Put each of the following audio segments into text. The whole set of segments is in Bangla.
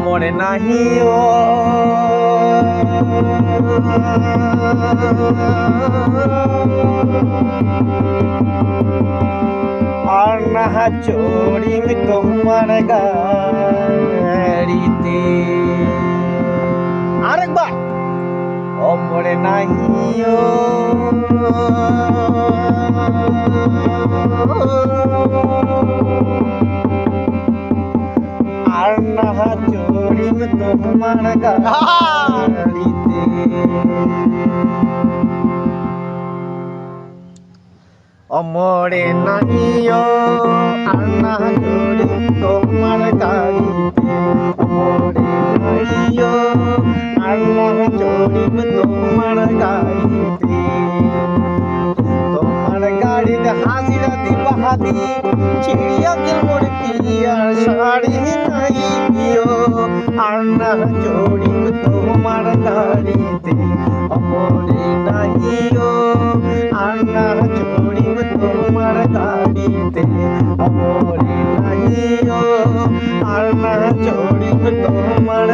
অমরে নাহি ও আর না চড়িম তোমার গাড়িতে। আরেকবার। অমরে নাহি ও তোমার গাড়িতে অমরে নাহিও আর না চড়িম তোমার গাড়িতে। অমরে নাহিও আর না চড়িম তোমার গাড়িতে। তোমার গাড়িতে হাজিরা দিবা হাদি চিড়িয়া গেল আর না চড়িম তোমার গাড়িতে অমরে নাহিও আর না চড়িম তোমার গাড়িতে অমরে নাহিও আর না চড়িম তোমার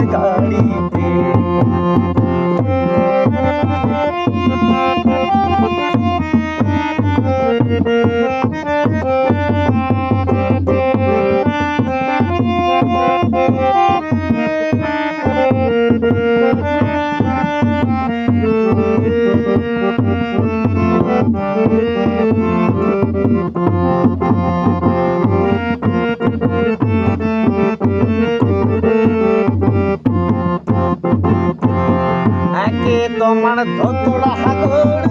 তোমার ধতরা হাগর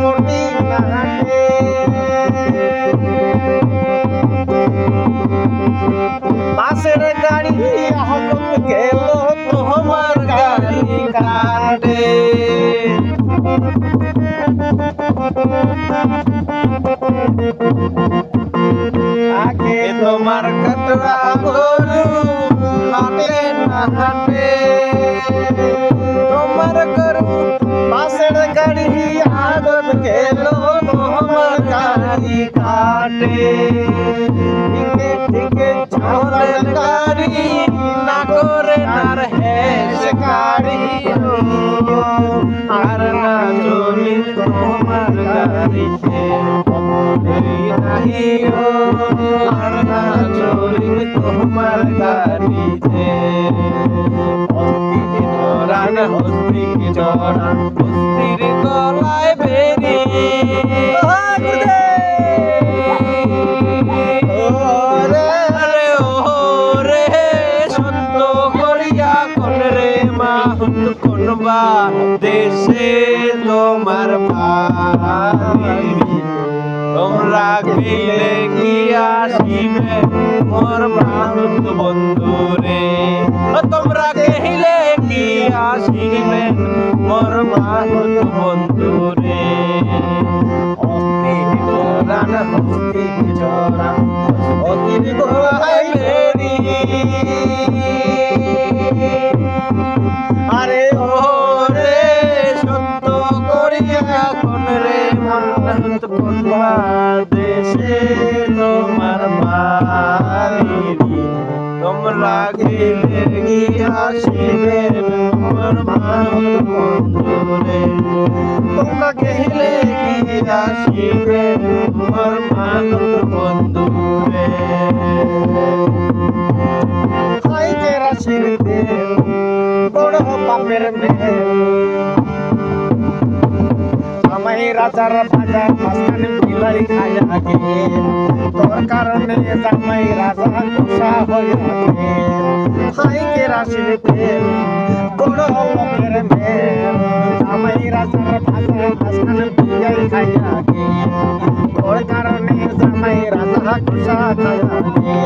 মোটি নাহাটে। পাশের গাড়ি হকত গেল তোমার গাড়ি কাটে। আগে তোমার কতরা গরু হাটে না হাটে। তোমার গরু পাশের গাড়ি আগত গেল তোমার কাটে। ঠিকে ঠিকে চলের গাড়ি না করে নার হেস গাড়ি তোমার গাড়িতে নাহিও আর না চলি তোমার গাড়িতে। হস্তি জরান হস্তি জরান হস্তির গলায় বেরি তোমার তোমরা গেলে কি আসিবে মোর মাহুত বন্ধু রে তোমরা কহিলে কি আসিবে মোর মাহুত বন্ধু রে হস্তি জোরান হস্তি দেশে তোমার বাড়ি তোমরা গেলে গিয়াছিবে মোর মাহুত বন্ধু রে তোমরা গেলে গিয়াছিবে মোর মাহুত বন্ধু রে হাই যে রাশির দেব বড় বাপের মেয়ে। আমায় রাজার বাজার মাঝখানে বিলাই খায়া গে তোর কারণে জামাই রাজা গোসা হয়ে গে হাই কে রাশির তেল, বড় লোকের মেল আমায় রাজার বাজার মাঝখানে বিলাই খায়া গে তোর কারণে জামাই রাজা গোসা খায়া গে